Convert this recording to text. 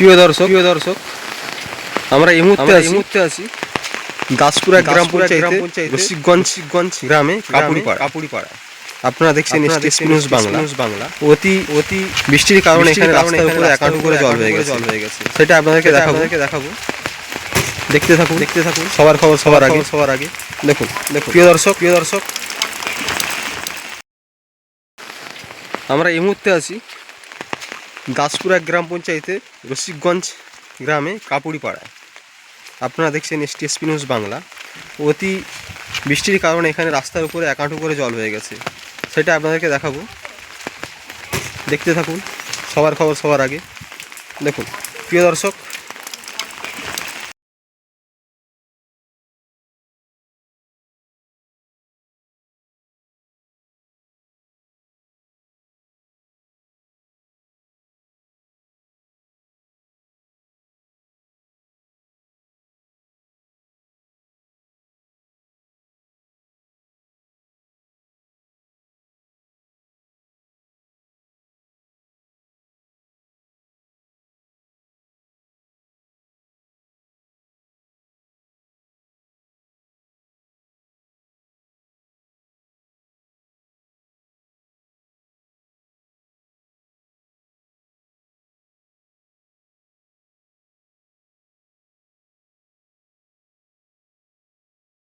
প্রিয় দর্শক প্রিয় দর্শক আমরা এই মুহূর্তে এই মুহূর্তে আছি দাসপুরা গ্রাম পঞ্চায়েতে রসিকগঞ্জ গঞ্জ গ্রামে কাপুরিপাড়া। কাপুরিপাড়া আপনারা দেখছেন নিউজ বাংলা। বাংলা। অতি অতি বৃষ্টির কারণে এখানে রাস্তার উপরে একাটু করে জল হয়ে গেছে। জল হয়ে গেছে। সেটা আপনাদেরকে দেখাবো। দেখাবো। দেখতে থাকুন। দেখতে থাকুন। সবার খবর সবার আগে। সবার আগে। দেখুন। দেখুন। প্রিয় দর্শক। প্রিয় দর্শক। আমরা এই মুহূর্তে আছি দাসপুরা গ্রাম পঞ্চায়েতে রসিকগঞ্জ গ্রামে কাপুরিপাড়ায় আপনারা দেখছেন এস নিউজ বাংলা। অতি বৃষ্টির কারণে এখানে রাস্তার উপরে একাঁটু করে জল হয়ে গেছে। সেটা আপনাদেরকে দেখাবো। দেখতে থাকুন, সবার খবর সবার আগে। দেখুন, প্রিয় দর্শক